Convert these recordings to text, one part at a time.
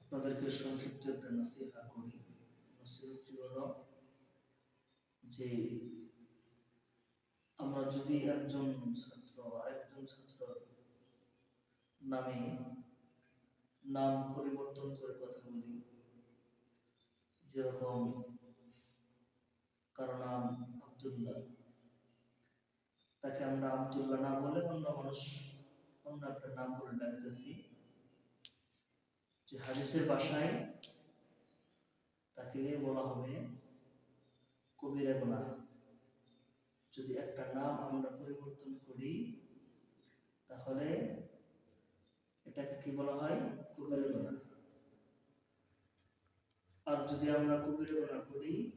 আপনাদেরকে সংক্ষিপ্ত একটা নসিহা করি নসিহতটি হলো যে আমরা যদি একজন ছাত্র আরেকজন ছাত্র নামে নাম পরিবর্তন করে কথা যেরকম কারও নাম আবদুল্লাহ, তাকে আমরা আবদুল্লাহ না বলে অন্য মানুষ, অন্য একটা নাম বলে ডাকতেছি। যে হাদিসের বাসায় তাকে বলা হবে কবিরা গুনাহ যদি একটা নাম আমরা পরিবর্তন করি, তাহলে এটাকে কি বলা হয়? কবিরা আর যদি আমরা কবিরা গুনাহ করি,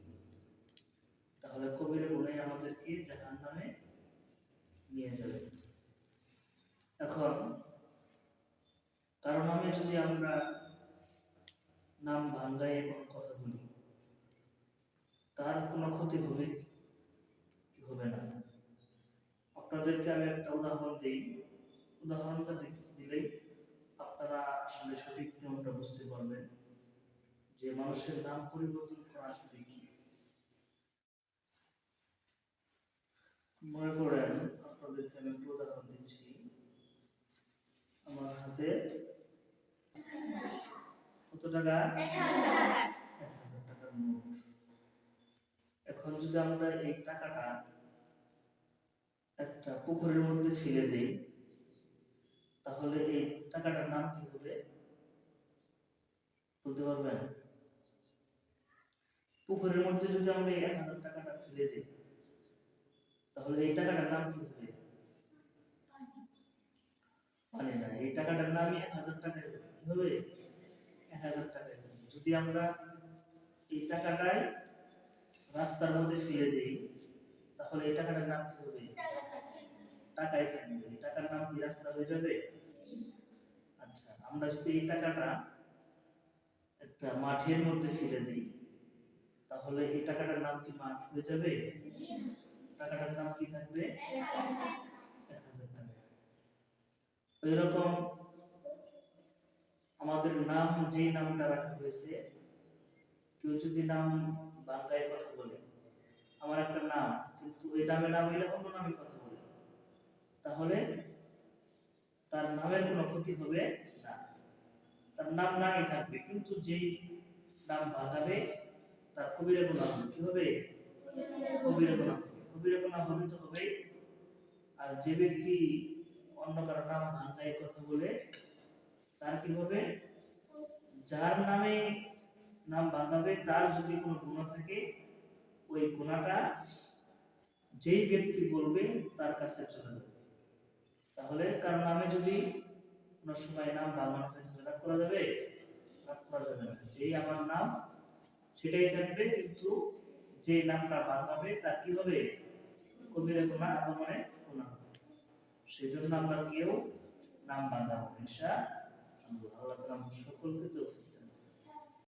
তাহলে কবিরা গুনাহ আমাদেরকে জাহান নামে নিয়ে যাবে। এখন, কারণ আমি যদি আমরা নাম ভাঙ্গায় কোনো কথা বলি, তার কোনো ক্ষতি হবে কি? হবে না? আপনাদেরকে আমি একটা উদাহরণ দিই। উদাহরণটা দিলেই আপনারা আসলে সঠিক নিয়মটা বুঝতে পারবেন। যে মানুষের নাম পরিবর্তন করা কি মনে করেন আপনাদেরকে আমি একটা উদাহরণ দিচ্ছি। আমার হাতে কত টাকা? এক হাজার টাকার নোট। এখন যদি আমরা এই টাকাটা একটা পুকুরের মধ্যে ফেলে দেই তাহলে এই টাকাটার নাম কি হবে? বলতে পারবেন? পুকুরের মধ্যে যদি আমরা এক হাজার টাকাটা ফেলে দিই তাহলে এই টাকাটার নাম কি হবে? মানে না, এই টাকাটার নামই এক হাজার টাকা কি হবে? এক হাজার টাকা যদি আমরা এই টাকাটাই রাস্তার মধ্যে ফেলে দিই, তাহলে এই টাকাটার নাম কি হবে? টাকাই থাকবে। এই টাকার নাম কি রাস্তা হয়ে যাবে? আচ্ছা আমরা যদি এই টাকাটা একটা মাঠের মধ্যে ফেলে দিই তাহলে এই টাকাটার নাম কি মাঠ হয়ে যাবে? টাকাটার নাম কি থাকবে? এক হাজার টাকা। ওইরকম আমাদের নাম যে নামটা রাখা হয়েছে কেউ যদি নাম বাংলায় কথা বলে আমার একটা নাম কিন্তু ওই নামে না বলে অন্য নামে কথা বলে তাহলে তার নামের কোনো ক্ষতি হবে না। তার নাম নামই থাকবে কিন্তু যেই নাম ভাঙাবে তার কবিরা গুণা হবে কি হবে? কবিরা গুণা হবে কবিরা গুণা হবে। তো হবেই আর যে ব্যক্তি অন্য কারও নাম ভাঙায় কথা বলে, তার কি হবে? যার নামে নাম ভাঙাবে তার যদি কোনো গুণা থাকে, ওই গুণাটা যেই ব্যক্তি বলবে, তার কাছে চলে যাবে। তাহলে কার নামে যদি কোনো সময় নাম ভাঙানো হয়, তাহলে রাগ করা যাবে? রাগ করা যাবে না। যেই আমার নাম সেটাই থাকবে, কিন্তু যে নামটা বাদ হবে তা কি হবে? কবিরা গুণা আগমনে গুণা হবে। সেই জন্য আমরা কেউ নাম ভাঙাবো ইনশা আল্লাহ। তাআলা সকলকে তৌফিক